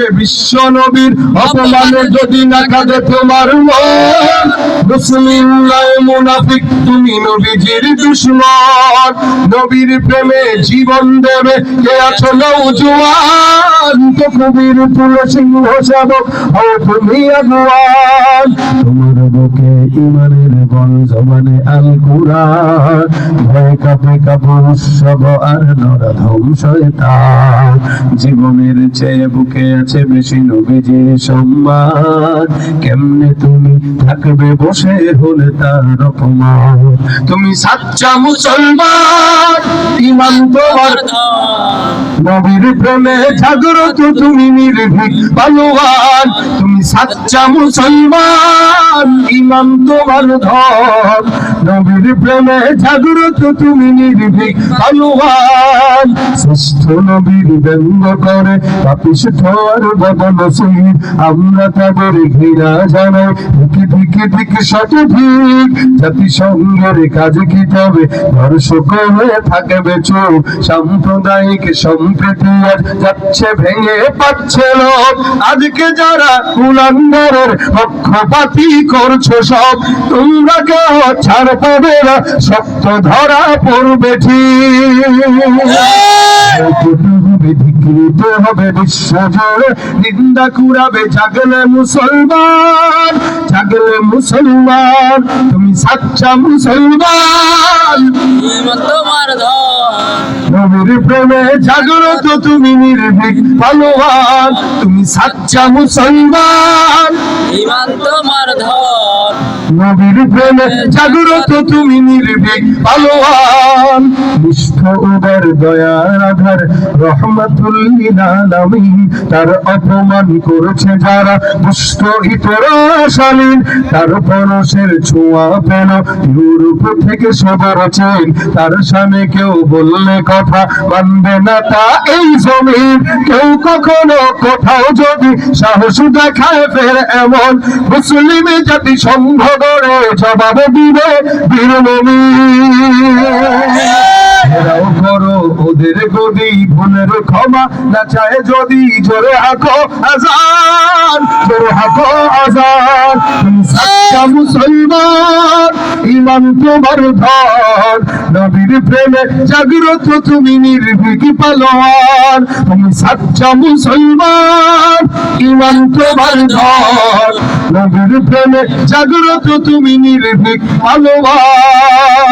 সঙ্গে বিশ্ব নবীর অপমানে যদি না কাঁদে তোমার মন মুসলিম মুনাফিক, তুমি নবীজির দুশ্মন। নবীর প্রেমে জীবন দেবে, কে আছো তো কবির ও তুমি আগুয়ান। তোমার বুকে ইমানের বন জমানে আল কুরআন ভয় কাপে কাপড় উৎসব আর শয়তান। জীবনের চেয়ে বুকে আছে বেশি নবীজির সম্মান। কেমনে তুমি থাকবে বসে হলে তার অপমান? তুমি সাচ্চা মুসলমান, ইমান তোমার নবীর প্রেমে জাগ্রত তুমি নির্ভীক ভালোবান তুমি সাচ্চা মুসলমান, ইমান তোমার ধন। নবীর প্রেমে জাগ্রত তুমি নির্ভীক শ্রেষ্ঠ নবীর ব্যঙ্গ করে আর বাবা নসিব আমরা তাদের জানাই সঠিক জাতিসংঘের কাজে কি তবে দর্শক হয়ে থাকবে চোখ সাম্প্রদায়িক সম্প্রীতি আজ যাচ্ছে ভেঙে পাচ্ছে লোক আজকে যারা কুলাঙ্গারের পক্ষপাতি করছ সব তোমরা কেউ ছাড় পাবে না শক্ত ধরা পড়বে ঠিক। হবে বিশ্ব জুড়ে নিন্দা কুড়াবে জাগলে মুসলমান জাগলে মুসলমান তুমি সাচ্চা মুসলমান। তোমার নবীর প্রেমে জাগ্রত তুমি নির্ভীক পালোয়ান তুমি সাচ্চা মুসলমান। ইমান তোমার ধন। নবীর প্রেমে জাগ্রত তুমি নির্ভীক নিষ্ঠ উদার দয়ার আধার রহমাতুল্লিল আলামিন। তার অপমান করেছে যারা দুষ্ট ইতরাশালীন। তার পরশের ছোঁয়া পেল ইউরোপ থেকে সবার চেন তার সামনে কেউ বললে কথা মানবে না তা এই জমিন। কেউ কখনো কোথাও যদি সাহস দেখায় ফের এমন মুসলিম জাতি সংঘ করে জবাব দিবে করো ওদের গদি ভুলের ক্ষমা না চায় যদি জোরে হাকো আজান, জোরে হাকো আজান। সাচ্চা মুসলমান ইমান তোমার ধর নবীর প্রেমে জাগ্রত তুমি নির্ভীক পালোয়ান তুমি সাচ্চা মুসলমান, ইমান তোমার ধর নবীর প্রেমে জাগ্রত তুমি নির্ভীক পালোয়ান